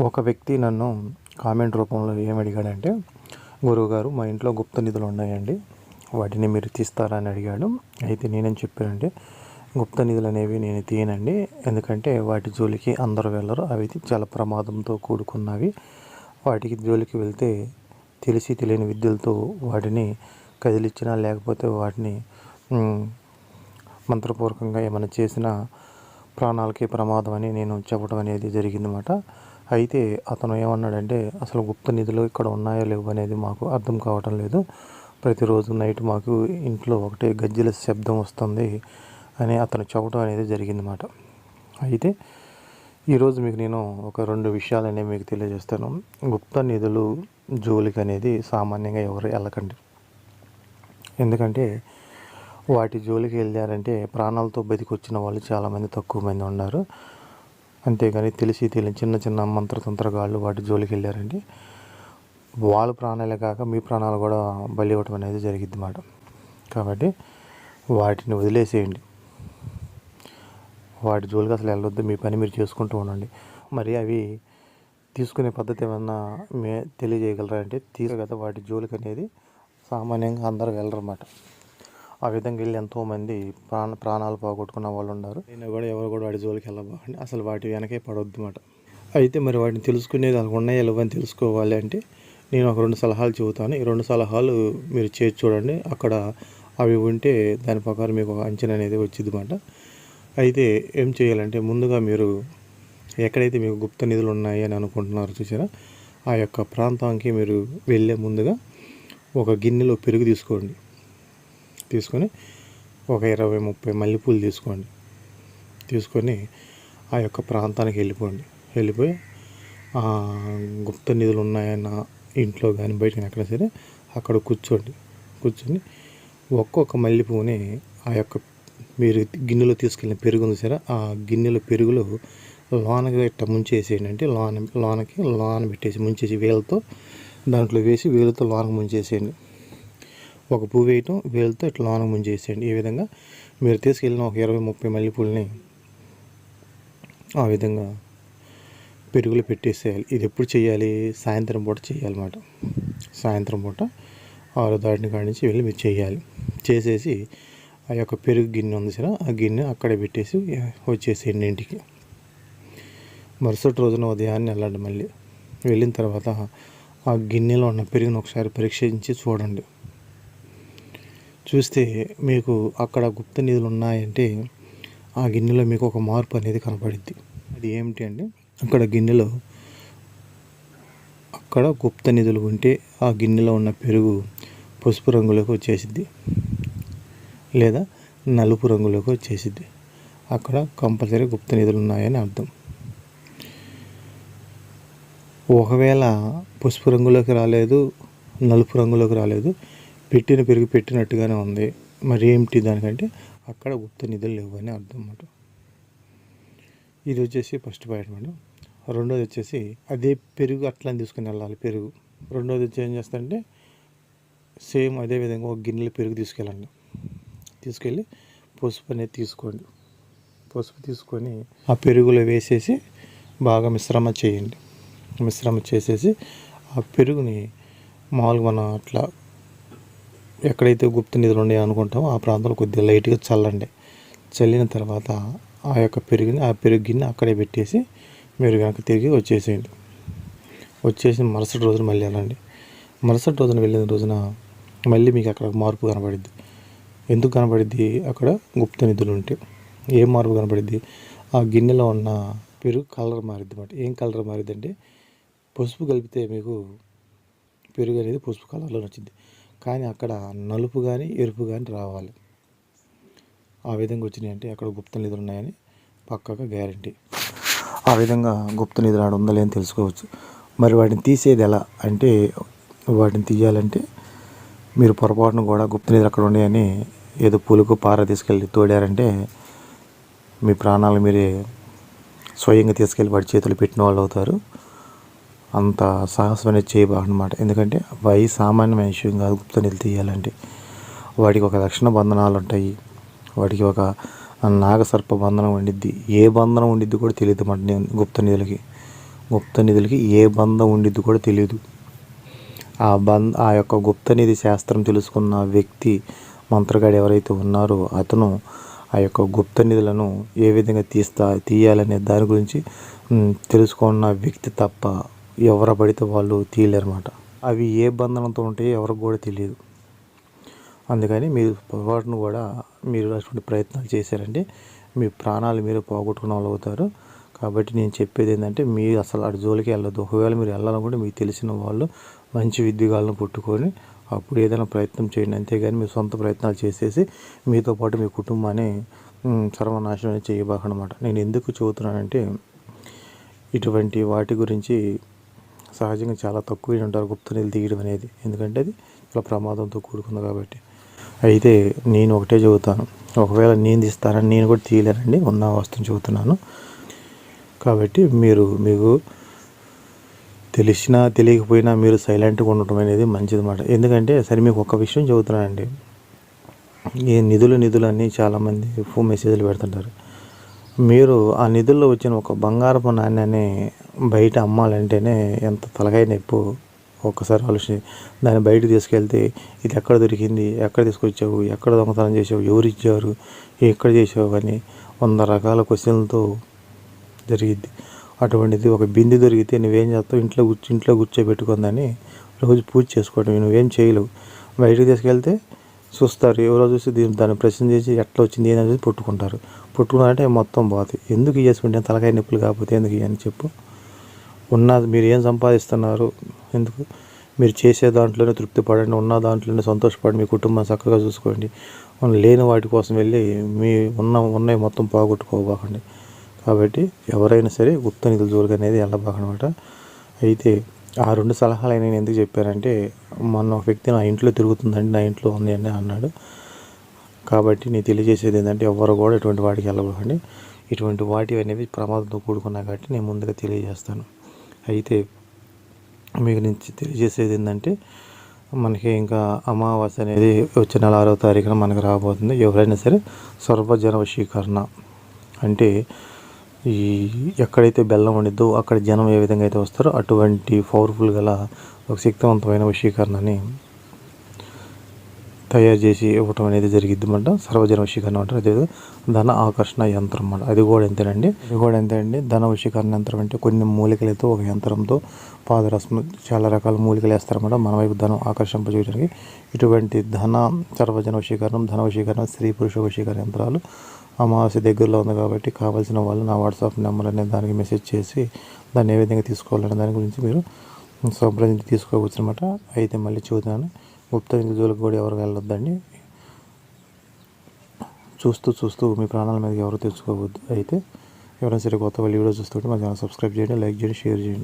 ఒక వ్యక్తి నన్ను కామెంట్ రూపంలో ఏం అడిగాడంటే గురువుగారు మా ఇంట్లో గుప్త నిధులు ఉన్నాయండి. వాటిని మీరు తీస్తారా? అని అడిగాడు. అయితే నేనేం చెప్పానంటే గుప్త నిధులు అనేవి నేను తీయనండి. ఎందుకంటే వాటి జోలికి అందరూ వెళ్ళరు. అవి చాలా ప్రమాదంతో కూడుకున్నవి. వాటికి జోలికి వెళ్తే తెలిసి తెలియని విద్యలతో వాటిని కదిలిచ్చినా లేకపోతే వాటిని మంత్రపూర్వకంగా ఏమైనా చేసినా ప్రాణాలకి ప్రమాదం అని నేను చెప్పడం అనేది జరిగిందన్నమాట. అయితే అతను ఏమన్నాడంటే అసలు గుప్త నిధులు ఇక్కడ ఉన్నాయో లేవు అనేది మాకు అర్థం కావటం లేదు. ప్రతిరోజు నైట్ మాకు ఇంట్లో ఒకటే గజ్జెల శబ్దం వస్తుంది అని అతను చెప్పడం అనేది జరిగిందన్నమాట. అయితే ఈరోజు మీకు నేను ఒక రెండు విషయాలు అనేవి మీకు తెలియజేస్తాను. గుప్త నిధులు జోలికి అనేది సామాన్యంగా ఎవరు వెళ్ళకండి. ఎందుకంటే వాటి జోలికి వెళ్ళారంటే ప్రాణాలతో బతికొచ్చిన వాళ్ళు చాలామంది తక్కువ మంది ఉన్నారు. అంతేగాని తెలిసి తెలియని చిన్న చిన్న మంత్రతంత్రగాళ్ళు వాటి జోలికి వెళ్ళారండి. వాళ్ళ ప్రాణాలే కాక మీ ప్రాణాలు కూడా బలి ఇవ్వటం అనేది జరిగిద్ది మాట. కాబట్టి వాటిని వదిలేసేయండి. వాటి జోలికి అసలు వెళ్ళొద్దు మీ పని మీరు చేసుకుంటూ ఉండండి. మరి అవి తీసుకునే పద్ధతి ఏమన్నా మే తెలియజేయగలరా అంటే తీరు కదా వాటి జోలికి అనేది సామాన్యంగా అందరూ వెళ్ళరన్నమాట ఆ విధంగా వెళ్ళి ఎంతోమంది ప్రాణ ప్రాణాలు పోగొట్టుకున్న వాళ్ళు ఉన్నారు. నేను కూడా ఎవరు కూడా వాటి జోలికి వెళ్ళబాకండి. అసలు వాటి వెనకే పడవద్దు అన్నమాట అయితే మరి వాటిని తెలుసుకునేది అలా ఉన్నాయో లేవో అని తెలుసుకోవాలి అంటే నేను ఒక రెండు సలహాలు చెబుతాను. ఈ రెండు సలహాలు మీరు చేసి చూడండి. అక్కడ అవి ఉంటే దాని ప్రకారం మీకు ఒక అంచనా అనేది వచ్చింది మాట అయితే ఏం చేయాలంటే ముందుగా మీరు ఎక్కడైతే మీకు గుప్త నిధులు ఉన్నాయి అని అనుకుంటున్నారో చూసారా? ఆ యొక్క ప్రాంతానికి మీరు వెళ్ళే ముందుగా ఒక గిన్నెలో పెరుగు తీసుకోండి. తీసుకొని ఒక ఇరవై ముప్పై మల్లెపూలు తీసుకోండి. తీసుకొని ఆ యొక్క ప్రాంతానికి వెళ్ళిపోండి. వెళ్ళిపోయి ఆ గుప్త నిధులు ఉన్నాయన్న ఇంట్లో కానీ బయట ఎక్కడ సరే అక్కడ కూర్చోండి. కూర్చొని ఒక్కొక్క మల్లెపూని ఆ యొక్క మీరు గిన్నెలో తీసుకెళ్ళిన పెరుగు ఉంది సరే ఆ గిన్నెలో పెరుగులో లోనగా ఇట్ట ముంచేసేయండి. అంటే లోన లోనకి లోన పెట్టేసి ముంచేసి వేలతో దాంట్లో వేసి వేలతో లోనకు ముంచేసేయండి. ఒక పువ్వు వేయటం వేలుతో ఇట్లా లోనకి ముంచేసేయండి. ఈ విధంగా మీరు తీసుకెళ్ళిన ఒక ఇరవై ముప్పై మల్లెపూలని ఆ విధంగా పెరుగులు పెట్టేసేయాలి. ఇది ఎప్పుడు చేయాలి? సాయంత్రం పూట చేయాలన్నమాట. సాయంత్రం పూట ఆరు దాటిని కాడి నుంచి వెళ్ళి మీరు చేయాలి. చేసేసి ఆ యొక్క పెరుగు గిన్నె ఉంది సరే ఆ గిన్నె అక్కడే పెట్టేసి వచ్చేసేయండి ఇంటికి. మరుసటి రోజున ఉదయాన్నే వెళ్ళండి మళ్ళీ. వెళ్ళిన తర్వాత ఆ గిన్నెలో ఉన్న పెరుగును ఒకసారి పరీక్షించి చూడండి. చూస్తే మీకు అక్కడ గుప్త నిధులు ఉన్నాయంటే ఆ గిన్నెలో మీకు ఒక మార్పు అనేది కనపడింది. అది ఏమిటి అంటే అక్కడ గిన్నెలో అక్కడ గుప్త నిధులు ఉంటే ఆ గిన్నెలో ఉన్న పెరుగు పసుపు రంగులోకి వచ్చేసిద్ది లేదా నలుపు రంగులోకి వచ్చేసిద్ది. అక్కడ కంపల్సరీ గుప్త నిధులు ఉన్నాయని అర్థం. ఒకవేళ పసుపు రంగులోకి రాలేదు నలుపు రంగులోకి రాలేదు పెట్టిన పెరుగు పెట్టినట్టుగానే ఉంది. మరి ఏమిటి దానికంటే అక్కడ గుప్త నిధులు లేవు అని అర్థం అన్నమాట ఇది వచ్చేసి ఫస్ట్ పాయింట్ మేడం. రెండోది వచ్చేసి అదే పెరుగు అట్లా తీసుకుని వెళ్ళాలి పెరుగు. రెండోది వచ్చి ఏం చేస్తారంటే సేమ్ అదే విధంగా ఒక గిన్నెలో పెరుగు తీసుకెళ్ళండి. తీసుకెళ్ళి పసుపు అనేది తీసుకోండి. పసుపు తీసుకొని ఆ పెరుగులో వేసేసి బాగా మిశ్రమ చేయండి. మిశ్రమ చేసేసి ఆ పెరుగుని మామూలుగా మనం అట్లా ఎక్కడైతే గుప్త నిధులు ఉన్నాయో అనుకుంటామో ఆ ప్రాంతంలో కొద్దిగా లైట్గా చల్లండి. చల్లిన తర్వాత ఆ యొక్క పెరుగుని ఆ పెరుగు గిన్నె అక్కడే పెట్టేసి మీరు కనుక తిరిగి వచ్చేసేయండి. వచ్చేసి మరుసటి రోజున మళ్ళీ వెళ్ళండి. మరుసటి రోజున వెళ్ళిన రోజున మళ్ళీ మీకు అక్కడ మార్పు కనబడిద్ది. ఎందుకు కనబడిద్ది? అక్కడ గుప్త నిధులు ఉంటే. ఏం మార్పు కనబడిద్ది? ఆ గిన్నెలో ఉన్న పెరుగు కలర్ మారిద్ది అన్నమాట. ఏం కలర్ మారిద్ది అంటే పసుపు కలిపితే మీకు పెరుగు అనేది పసుపు కలర్లో వచ్చింది కానీ అక్కడ నలుపు కానీ ఎరుపు కానీ రావాలి. ఆ విధంగా వచ్చినాయి అంటే అక్కడ గుప్త నిధులు ఉన్నాయని పక్కగా గ్యారంటీ. ఆ విధంగా గుప్త నిధులు ఆడ ఉందా లేని తెలుసుకోవచ్చు. మరి వాటిని తీసేది ఎలా అంటే వాటిని తీయాలంటే మీరు పొరపాటున కూడా గుప్త నిధులు అక్కడ ఉన్నాయని ఏదో పులుకు పార తీసుకెళ్ళి తోడారంటే మీ ప్రాణాలు మీరే స్వయంగా తీసుకెళ్ళి వాడి చేతులు పెట్టిన వాళ్ళు అవుతారు అంత సాహసం అనేది ఎందుకంటే వై సామాన్యమైన విషయం కాదు గుప్త నిధులు తీయాలంటే. వాటికి ఒక రక్షణ బంధనాలు ఉంటాయి. వాటికి ఒక నాగసర్ప బంధనం ఉండిద్ది. ఏ బంధనం ఉండిద్ది కూడా తెలియదు మాట గుప్త నిధులకి గుప్త నిధులకి ఏ బంధం ఉండిద్ది కూడా తెలియదు. ఆ బంధ ఆ యొక్క గుప్త నిధి శాస్త్రం తెలుసుకున్న వ్యక్తి మంత్రగాడు ఎవరైతే ఉన్నారో అతను ఆ యొక్క గుప్త నిధులను ఏ విధంగా తీస్తా తీయాలనే దాని గురించి తెలుసుకున్న వ్యక్తి తప్ప ఎవరు పడితే వాళ్ళు తీయలేరన్నమాట. అవి ఏ బంధనంతో ఉంటాయో ఎవరికి కూడా తెలియదు. అందుకని మీరు పొరపాటును కూడా మీరు అటువంటి ప్రయత్నాలు చేశారంటే మీ ప్రాణాలు మీరు పోగొట్టుకున్న వాళ్ళు అవుతారు. కాబట్టి నేను చెప్పేది ఏంటంటే మీరు అసలు అటు జోలికి వెళ్ళదు ఒకవేళ మీరు వెళ్ళాలనుకుంటే మీకు తెలిసిన వాళ్ళు మంచి విద్యగాలను పుట్టుకొని అప్పుడు ఏదైనా ప్రయత్నం చేయండి. అంతేగాని మీ సొంత ప్రయత్నాలు చేసేసి మీతో పాటు మీ కుటుంబాన్ని సర్వనాశనం చేయబాకనమాట. నేను ఎందుకు చెబుతున్నానంటే ఇటువంటి వాటి గురించి సహజంగా చాలా తక్కువ ఉంటారు. గుప్త నీళ్ళు తీయడం అనేది. ఎందుకంటే అది చాలా ప్రమాదంతో కూడుకుంది కాబట్టి. అయితే నేను ఒకటే చెబుతాను. ఒకవేళ నేను తీస్తానని నేను కూడా తీయలేనండి. ఉన్న వస్తువుని చెబుతున్నాను. కాబట్టి మీరు మీకు తెలిసినా తెలియకపోయినా మీరు సైలెంట్గా ఉండటం అనేది మంచిది అన్నమాట ఎందుకంటే సరే మీకు ఒక విషయం చెబుతున్నానండి. ఈ నిధులు నిధులు అన్నీ చాలామంది ఫోన్ మెసేజ్లు పెడుతుంటారు. మీరు ఆ నిధుల్లో వచ్చిన ఒక బంగారపు నాణ్యాన్ని బయట అమ్మాలంటేనే ఎంత తలకాయ నొప్పు? ఒక్కసారి ఆలోచించి. దాన్ని బయట తీసుకెళ్తే ఇది ఎక్కడ దొరికింది? ఎక్కడ తీసుకొచ్చావు? ఎక్కడ దొంగతనం చేసావు ఎవరు ఇచ్చారు? ఎక్కడ చేసావు అని వంద రకాల క్వశ్చన్లతో జరిగిద్ది. అటువంటిది ఒక బింది దొరికితే నువ్వేం చేస్తావు? ఇంట్లో కూర్చో ఇంట్లో కూర్చోబెట్టుకుందని రోజు పూజ చేసుకోవడం నువ్వేం చేయలేవు. బయటకు తీసుకెళ్తే చూస్తారు. ఎవరో చూసి దీన్ని దాన్ని ప్రశ్న చేసి ఎట్లా వచ్చింది? ఏదని చూసి పుట్టుకుంటారు. పుట్టుకున్నారంటే మొత్తం పోతాయి ఎందుకు చేసుకుంటే తలకాయ నొప్పులు కాకపోతే ఎందుకు అని చెప్పు. ఉన్న మీరు ఏం సంపాదిస్తున్నారు? ఎందుకు? మీరు చేసే దాంట్లోనే తృప్తి పడండి ఉన్న దాంట్లోనే సంతోషపడి మీ కుటుంబం చక్కగా చూసుకోండి. లేని వాటి కోసం వెళ్ళి మీ ఉన్న ఉన్నవి మొత్తం పోగొట్టుకోబాకండి కాబట్టి ఎవరైనా సరే గుప్త నిధుల జోలికి అనేది వెళ్ళబాకనమాట అయితే ఆ రెండు సలహాలు నేను ఎందుకు చెప్పానంటే మొన్న ఒక వ్యక్తి నా ఇంట్లో తిరుగుతుందండి నా ఇంట్లో ఉంది అని అన్నాడు. కాబట్టి నేను తెలియజేసేది ఏంటంటే ఎవరు కూడా ఇటువంటి వాటికి వెళ్ళకండి. ఇటువంటి వాటి అనేవి ప్రమాదంతో కూడుకున్నాయి కాబట్టి నేను ముందుగా తెలియజేస్తాను. అయితే మీకు నుంచి తెలియజేసేది ఏంటంటే మనకి ఇంకా అమావాస్య అనేది వచ్చే నెల ఆరో తారీఖున మనకు రాబోతుంది. ఎవరైనా సరే సర్వజన వశీకరణ. అంటే ఈ ఎక్కడైతే బెల్లం ఉండిద్దో అక్కడ జనం ఏ విధంగా అయితే వస్తారో అటువంటి పవర్ఫుల్ గల ఒక శక్తివంతమైన వశీకరణని తయారు చేసి ఇవ్వటం అనేది జరిగింది అనమాట సర్వజన వశీకరణ అంటారు. అదే ధన ఆకర్షణ యంత్రం అన్నమాట అది కూడా ఎంతేనండి అది కూడా ఎంత అండి ధన వశీకరణ యంత్రం అంటే కొన్ని మూలికలతో ఒక యంత్రంతో పాదరసం చాలా రకాల మూలికలు వేస్తారన్నమాట. మన వైపు ధనం ఆకర్షింపజేయడానికి ఇటువంటి ధన సర్వజన వశీకరణం ధన వశీకరణం స్త్రీ పురుష వశీకరణ యంత్రాలు అమావాస్య దగ్గరలో ఉంది కాబట్టి కావాల్సిన వాళ్ళు నా వాట్సాప్ నెంబర్ అనేది దానికి మెసేజ్ చేసి దాన్ని ఏ విధంగా తీసుకోవాలనే దాని గురించి మీరు సంప్రదించి తీసుకోవచ్చు అనమాట అయితే మళ్ళీ చూద్దాను గుప్త నిధి జోలికి కూడా ఎవరు వెళ్ళొద్దండి. చూస్తూ చూస్తూ మీ ప్రాణాల మీద ఎవరు తెచ్చుకోవద్దు అయితే. ఎవరైనా సరే కొత్త వాళ్ళు వీడియో చూస్తుంటే మా ఛానల్ సబ్స్క్రైబ్ చేయండి లైక్ చేయండి షేర్ చేయండి.